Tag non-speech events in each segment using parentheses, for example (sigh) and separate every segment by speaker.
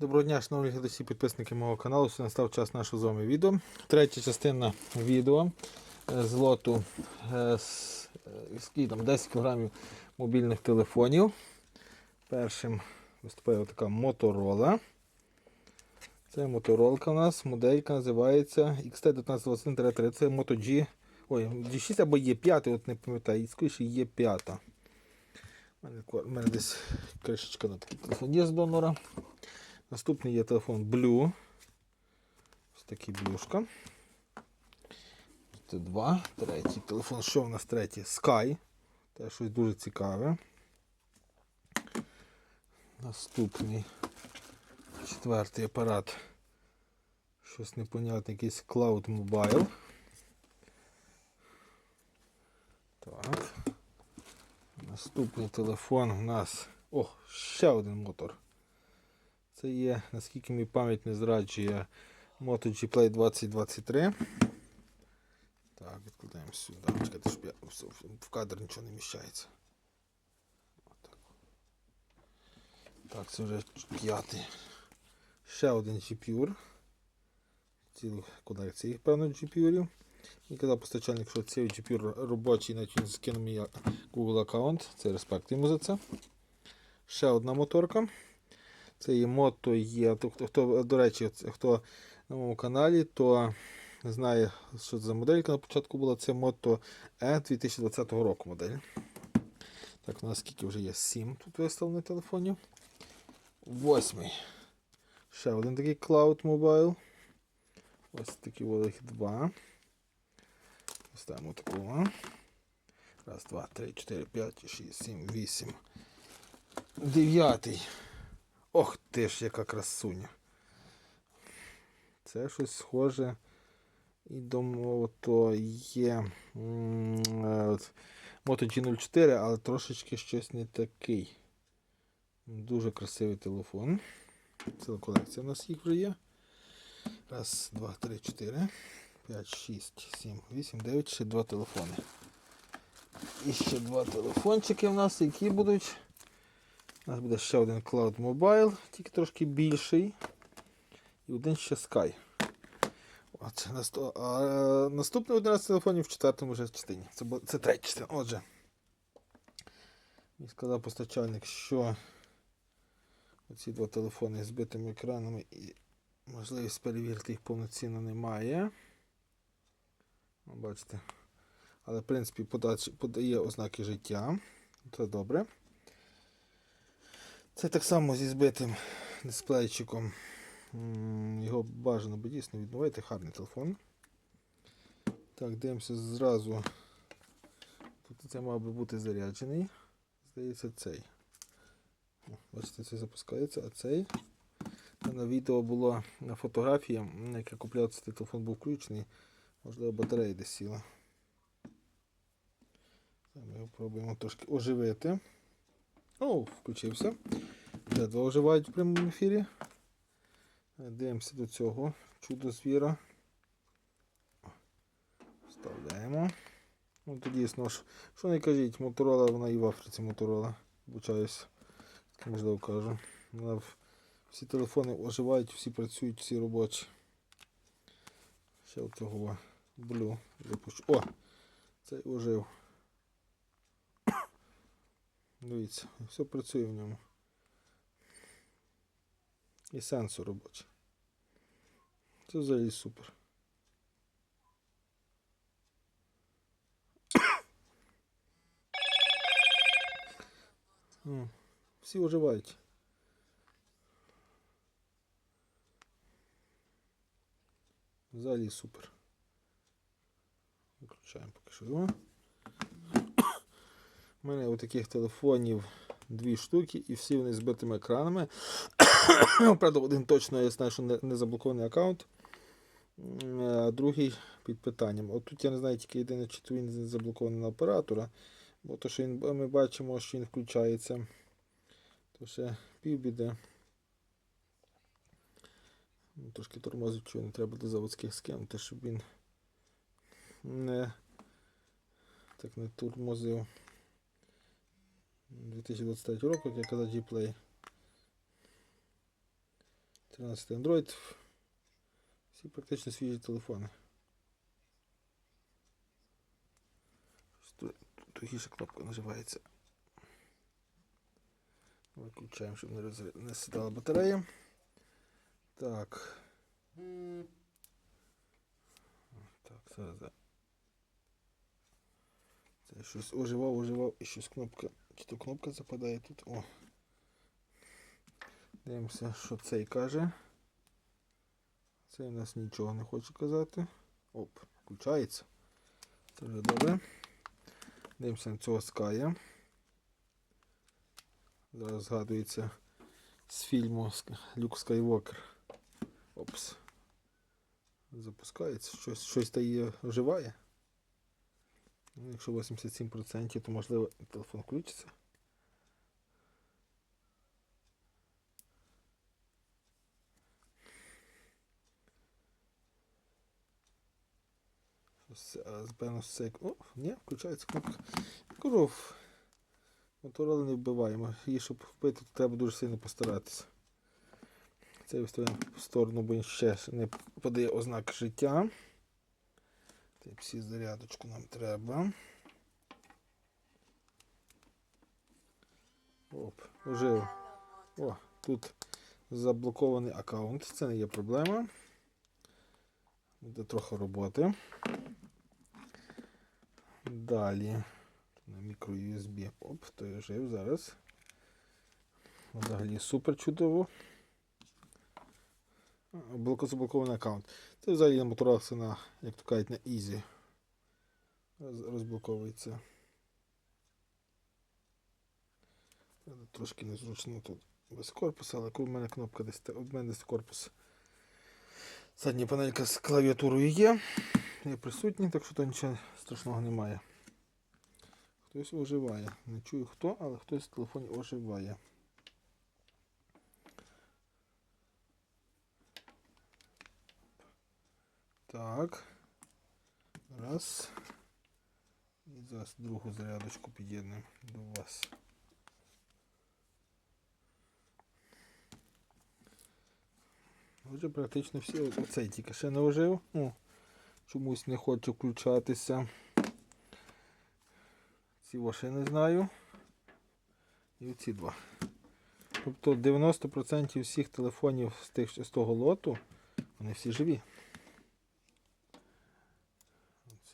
Speaker 1: Доброго дня, шановні глядачі, підписники мого каналу. Сьогодні настав час нашого з вами відео. Третя частина відео е, з лоту е, з, е, там, 10 кг мобільних телефонів. Першим виступає така Motorola. Це моторолка у нас, моделька називається XT1921-3. Це Moto G. Ой, G6 або Е5, от не пам'ятаю, скоріше Е5. У мене, у мене десь кришечка на такий телефон є з донора. Наступний є телефон Blue. Ось такий блюшка. Це два. Третій телефон. Що в нас третій? Sky. Це щось дуже цікаве. Наступний четвертий апарат. Щось непонятне, якийсь Cloud Mobile. Так. Наступний телефон у нас. О, ще один мотор. Це є, наскільки мій пам'ять не зраджує, Moto G Play 2023. Так, відкладаємо сюди. Чекайте, щоб я в кадр нічого не вміщається. Отак. Так, це вже п'ятий. Ще один G-Pure. Цілу колекції, певно, G-Pure. І казав постачальник, що цей G-Pure робочий, навіть він скинув мій Google аккаунт. Це респект йому за це. Ще одна моторка. Це є мото є. Хто, хто, до речі, хто на моєму каналі, то знає, що за моделька на початку була. Це мото E 2020 року модель. Так, у нас скільки вже є? 7 тут виставлено телефонів. Восьмий. Ще один такий Cloud Mobile. Ось такі великі два. Ставимо такого. Раз, два, три, чотири, п'ять, шість, сім, вісім. Дев'ятий. Ох ти ж, яка красуня. Це щось схоже. І думаю, то є е, Moto G04, але трошечки щось не такий. Дуже красивий телефон. Ціла колекція у нас їх вже є. Раз, два, три, чотири, п'ять, шість, сім, вісім, дев'ять, ще два телефони. І ще два телефончики в нас, які будуть. У нас буде ще один Cloud Mobile, тільки трошки більший. І один ще Sky. От, насту... а, наступний 11 телефонів в четвертому вже частині. Це, це третя частина. Отже. Мені сказав постачальник, що оці два телефони з збитими екранами і можливість перевірити їх повноцінно немає. Бачите. Але, в принципі, подає ознаки життя. Це добре. Це так само зі збитим дисплейчиком. Його бажано би дійсно відновити. Гарний телефон. Так, дивимося зразу. Тут це мав би бути заряджений. Здається, цей. Бачите, це запускається, а цей. На відео було на фотографії, як я купляв цей телефон був включений. Можливо, батарея десь сіла. Ми його пробуємо трошки оживити. О, включився. Вже два оживають в прямому ефірі. Дивимося до цього чудо звіра. Вставляємо. Ну, то дійсно, що не кажіть, моторола, вона і в Африці моторола. Вибачаюсь, можливо кажу. Вона всі телефони оживають, всі працюють, всі робочі. Ще от цього блю. О! Цей ожив. Дивіться, все працює в ньому. І сенсор робочий. Це взагалі супер. Всі оживають. Взагалі супер. Виключаємо поки що його. У мене у таких телефонів дві штуки і всі вони з збитими екранами. (coughs) Правда, один точно я знаю, що не, не заблокований аккаунт, а другий під питанням. От тут я не знаю тільки єдине, чи він заблокований на оператора, бо то, що він, ми бачимо, що він включається. То ще півбіди. Ну, Трошки тормозить, що не треба до заводських скинути, щоб він не так не тормозив. 2023 року, як я казав, G-Play. 13 Android. Всі практично свіжі телефони. Тугіша кнопка наживається. Виключаємо, щоб не, розря... не сідала батарея. Так. Так, зараз. Це щось оживав, оживав і щось кнопка. Чи то кнопка западає тут. О. Дивимося, що цей каже. Цей у нас нічого не хоче казати. Оп, включається. Це вже добре. Дивимося на цього ская. Зараз згадується з фільму Люк Скайвокер. Опс. Запускається, щось, щось та її оживає. Ну, якщо 87%, то можливо телефон включиться. А, О, ні, включається кнопка. Коров. Моторола не вбиваємо. Її, щоб вбити, то треба дуже сильно постаратися. Це виставляємо в сторону, бо він ще не подає ознак життя. Type-C зарядочку нам треба. Оп, ожив. О, тут заблокований аккаунт. Це не є проблема. Буде трохи роботи. Далі. На мікро USB. Оп, той жив зараз. Взагалі супер чудово. Заблокований аккаунт. Це взагалі на моторах на, як то кажуть, на Easy. Розблоковується. Трошки незручно тут без корпуса, але в мене кнопка десь в мене десь корпус. Задня панелька з клавіатурою є. Є присутній, так що то нічого страшного немає. Хтось оживає. Не чую хто, але хтось в телефоні оживає. Так. Раз. І зараз другу зарядочку під'єднуємо до вас. Отже, практично всі. Оцей тільки ще не ожив. Ну, чомусь не хоче включатися. Ці ваші не знаю. І оці два. Тобто 90% всіх телефонів з, тих, з того лоту, вони всі живі.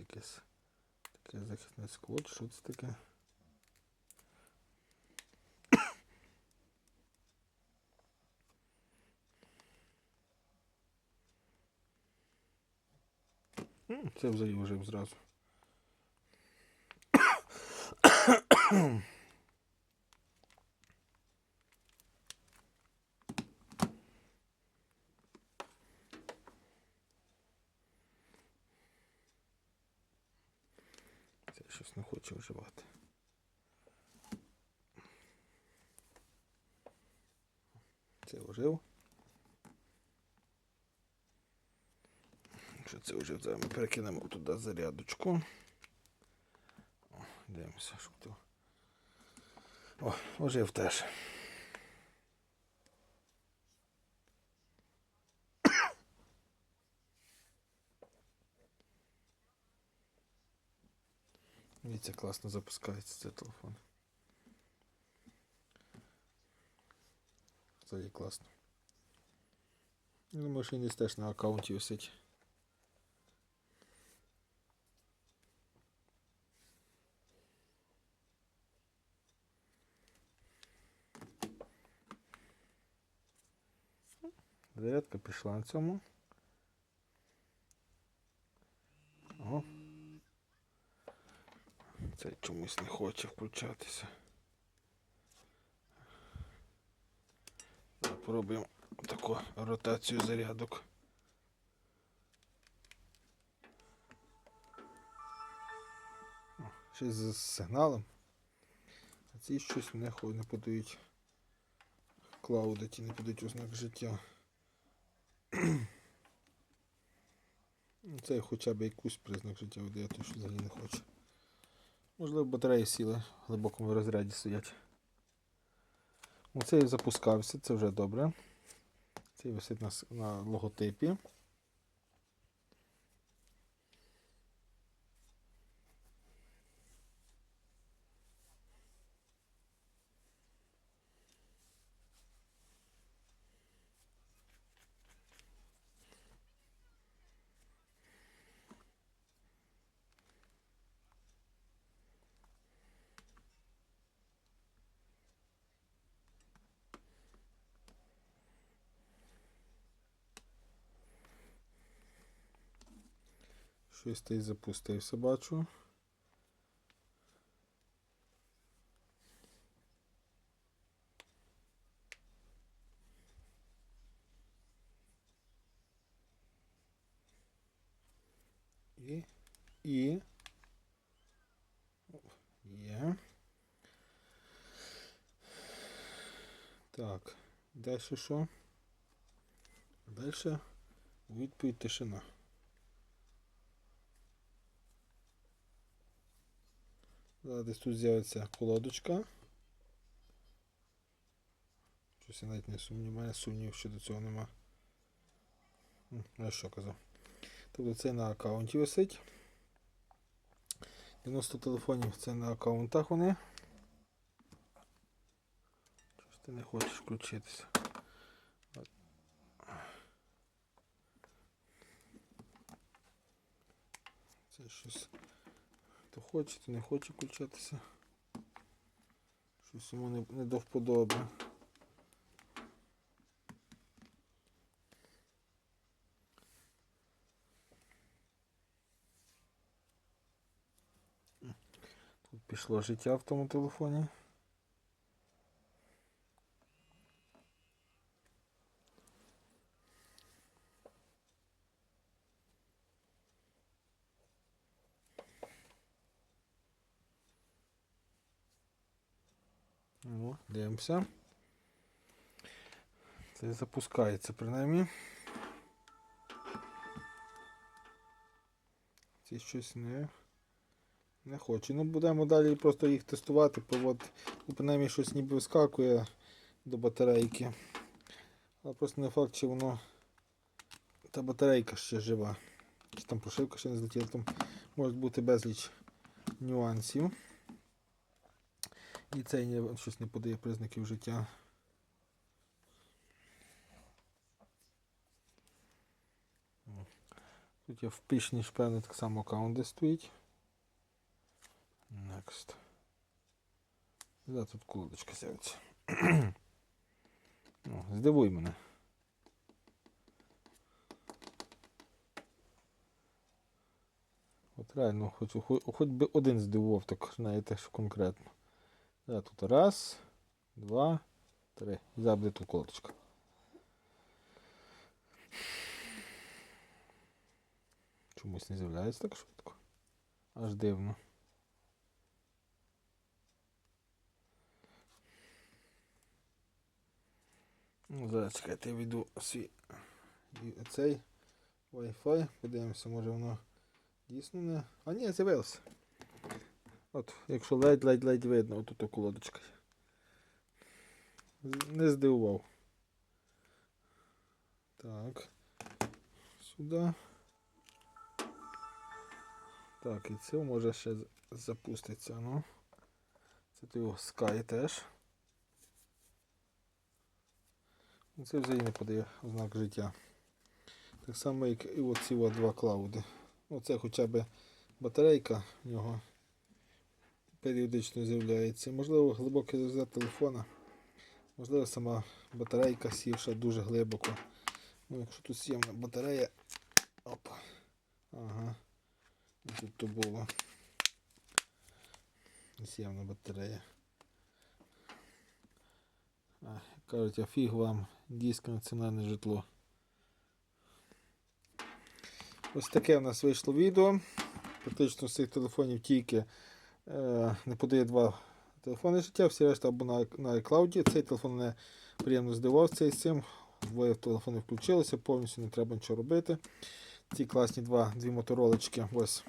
Speaker 1: Це якесь таке захисне скло, що це таке? Це взагалі вже зразу. Якщо це ожив, зараз ми перекинемо туди зарядочку. О, дивимося, щоб то. О, ожив теж. Дивіться, класно запускається цей телефон. Це є класно. Я думаю, що він десь теж на аккаунті висить. Зарядка пішла на цьому. О. Цей чомусь не хоче включатися. Попробуємо таку ротацію зарядок. О, Щось з сигналом. А ці щось не, не подають клаудити, не подають ознак життя. Ну, Це хоча б якийсь признак життя я то що взагалі не хоче. Можливо, батареї сіли в глибокому розряді стоять. Оцей запускався, це вже добре. Цей висить на, на логотипі. Щось той запустився, бачу. І. І. Є. Так. Далі що? Далі відповідь тишина. Десь тут з'явиться колодочка. Щось я навіть не сумнів, мене сумнів щодо цього нема. М, Я що казав? Тобто це на аккаунті висить. 90 телефонів це на аккаунтах вони. Щось ти не хочеш включитися. От. Це щось. То хоче, то не хоче включатися. Щось йому не, не до вподоби. Тут пішло життя в тому телефоні. Ну, дивимося. Це запускається принаймні. Це щось не, не хоче. Ну, будемо далі просто їх тестувати, проводити. Ну, принаймні щось ніби вискакує до батарейки. Але просто не факт, чи воно та батарейка ще жива. Чи там прошивка ще не злетіла, там може бути безліч нюансів. І цей не, щось не подає признаків життя. Тут є в пішні певний так само аккаунт де стоїть. Next. Да, тут колодочка з'явиться. О, здивуй мене. От реально, хоч, хоч би один здивував, так знаєте, що конкретно. Да, тут раз, два, три. І зараз буде тут. Чомусь не з'являється так швидко. Аж дивно. Ну, зараз чекайте, я вийду свій цей Wi-Fi. Подивимося, може воно дійсно не. А ні, з'явилося. От, якщо ледь-ледь-ледь видно, отут околодочка. Не здивував. Так. Сюди. Так, і це може ще запуститься, ну. Це то його Sky теж. Це взагалі не подає ознак життя. Так само, як і оці два клауди. Оце хоча б батарейка в нього періодично з'являється. Можливо, глибокий розряд телефона. Можливо, сама батарейка сівша дуже глибоко. Ну, якщо тут сівна батарея. Опа. Ага. Тут то було. Сівна батарея. А, кажуть, а фіг вам диск національне житло. Ось таке в нас вийшло відео. Практично з цих телефонів тільки не подає два телефони життя, всі решта або на, на iCloud. Цей телефон мене приємно здивував цей з цим. Двоє телефони включилися, повністю не треба нічого робити. Ці класні два, дві моторолочки. Ось.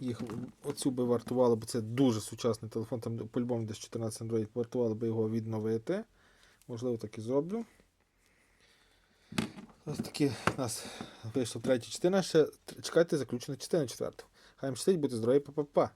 Speaker 1: Їх оцю би вартувало, бо це дуже сучасний телефон, там по-любому десь 14 Android, вартувало би його відновити. Можливо, так і зроблю. Ось такі у нас вийшла третя частина. Ще чекайте заключну частину четверту. Хай мстить, будьте здорові, па-па-па.